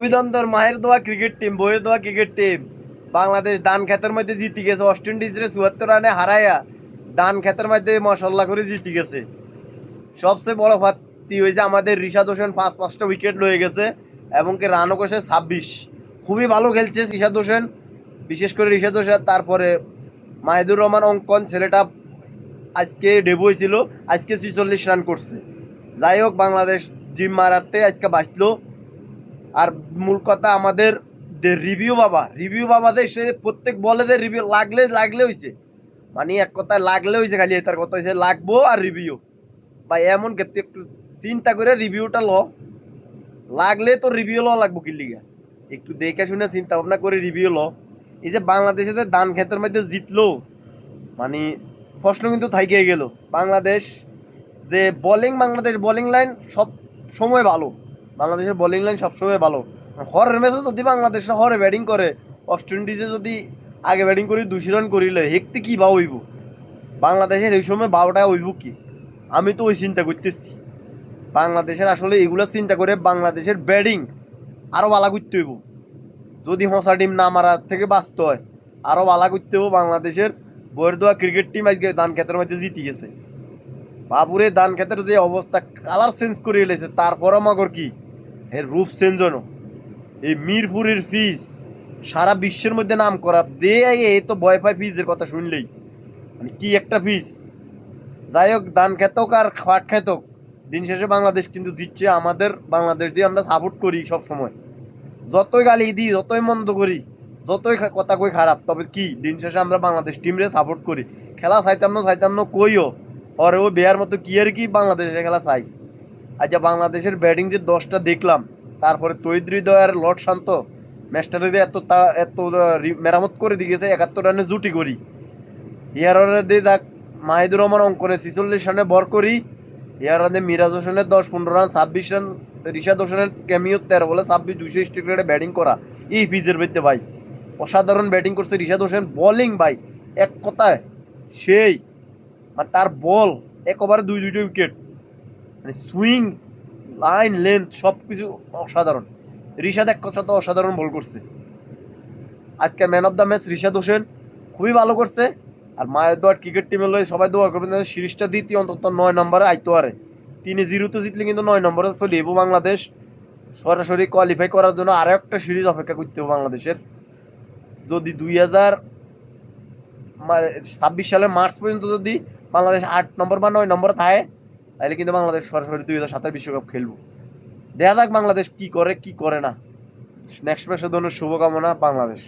অভিনন্দন মায়ের দোয়া ক্রিকেট টিম বইয়ের দোয়া ক্রিকেট টিম বাংলাদেশ দান খেতের মধ্যে জিতে গেছে। ওয়েস্ট ইন্ডিজরে চুয়াত্তর রানে হারাইয়া দান খেতের মধ্যে মশাল্লা করে জিতে গেছে। সবচেয়ে বড় ফাত্তি হয়েছে আমাদের রিশাদ হোসেন, পাঁচ, পাঁচটা উইকেট লয়ে গেছে এবং কি রানও করেছে ছাব্বিশ। খুবই ভালো খেলছে রিশাদ হোসেন। বিশেষ করে রিশাদ হোসেন, তারপরে মাহিদুর রহমান অঙ্কন, ছেলেটা আজকে ডেবু হয়েছিল। আজকে ছিচল্লিশ রান করছে। যাই হোক, বাংলাদেশ জিম মারাতে আজকে বাঁচলো। আর মূল কথা আমাদের রিভিউ বাবা রিভিউ বাবা বাবাদের সে প্রত্যেক বলে যে রিভিউ লাগলে লাগলে হয়েছে মানে এক কথায় লাগলে হয়েছে খালি, তার কথা হয়েছে লাগবো আর রিভিউ বা এমন ক্ষেত্রে একটু চিন্তা করে রিভিউটা ল। লাগলে তো রিভিউ ল লাগবো কি লিগা একটু দেখে শুনে চিন্তা ভাবনা করে রিভিউ ল। এই যে বাংলাদেশে যে দান ক্ষেতের মধ্যে জিতলো মানে প্রশ্ন কিন্তু থাইকে গেল। বাংলাদেশ যে বোলিং বাংলাদেশ বোলিং লাইন সব সময় ভালো। বাংলাদেশের বোলিং লাইন সবসময় ভালো। হরের ম্যাচে যদি বাংলাদেশ হরে ব্যাটিং করে ওয়েস্ট ইন্ডিজে যদি আগে ব্যাটিং করি দুশো রান করিলে হেকতে কি বা হইব? বাংলাদেশের এই সময় বারোটা হইব কি? আমি তো ওই চিন্তা করতেছি। বাংলাদেশের আসলে এগুলো চিন্তা করে বাংলাদেশের ব্যাটিং আরও বালা করতে হইব। যদি হসা টিম না মারার থেকে বাঁচতে হয় আরও বালা করতে হইব বাংলাদেশের বইয়ের দোয়া ক্রিকেট টিম আজকে দান ক্ষেতের মধ্যে জিতে গেছে। বাবুরে দান ক্ষেতের যে অবস্থা কালার চেঞ্জ করে এলেছে তারপর আমাগর কি? এর রূপ হনো এই মিরপুরের ফিস সারা বিশ্বের মধ্যে নাম করা। দে এ তো ভয় পায় ফিজের কথা শুনলেই। মানে কি একটা ফিজ? যাই হোক, দান খেতক আর খাট খেতক দিন শেষে বাংলাদেশ কিন্তু দিচ্ছে আমাদের বাংলাদেশ দিয়ে আমরা সাপোর্ট করি সব সময় যতই গালি দিই, যতই মন্দ করি, যতই কথা কই খারাপ, তবে কি, দিন শেষে আমরা বাংলাদেশ টিমরে সাপোর্ট করি। খেলা চাইতাম না চাইতাম না, কইও। পরে ও বেয়ার মতো কি আর কি বাংলাদেশে খেলা চাই। আচ্ছা বাংলাদেশের ব্যাটিং যে দশটা দেখলাম, তারপরে তৈদ্রিদয় আর লর্ড শান্ত ম্যাচটারে এত তাড়া এত মেরামত করে দিয়ে গেছে, একাত্তর রানে জুটি করি। ইয়ারে দিয়ে দেখ মাহিদুর রহমান অঙ্কনে ছিচল্লিশ রানে বর করি। ইয়ারে মিরাজ হোসেনের দশ, পনেরো রান, ছাব্বিশ রান, রিশাদ হোসেনের ক্যামিও তেরো বলে ছাব্বিশ দুশো স্ট্রিক ব্যাটিং করা। এই ফিজের ভিত্তে ভাই, অসাধারণ ব্যাটিং করছে রিশাদ হোসেন। বোলিং ভাই, এক কথায় সেই মানে তার বল এক ওভারে দুই, দুইটা উইকেট। মানে সুইং, লাইন, লেন্থ সব কিছু অসাধারণ। রিশাদ এক কথা তো অসাধারণ বল করছে। আজকে man of the match Rishad Hossain খুবই ভালো করছে। আর মায়ের দোয়ার ক্রিকেট টিমের লয় সবাই দোয়া করবেন সিরিজটা দ্বিতীয়, অন্তত নয় নম্বরে আইতো আরে তিনি জিরোতে জিতলে কিন্তু নয় নম্বরে চলে যাব বাংলাদেশ। সরাসরি কোয়ালিফাই করার জন্য আরও একটা সিরিজ অপেক্ষা করতে হবে বাংলাদেশের। যদি দুই হাজার ছাব্বিশ সালের মার্চ পর্যন্ত যদি বাংলাদেশ আট নম্বর বা নয় নম্বরে থাকে তাহলে কিন্তু বাংলাদেশ সরাসরি দুই হাজার সাতের বিশ্বকাপ খেলব। দেখা যাক বাংলাদেশ কি করে কি করে না। নেক্সট ম্যাচের জন্য শুভকামনা বাংলাদেশ।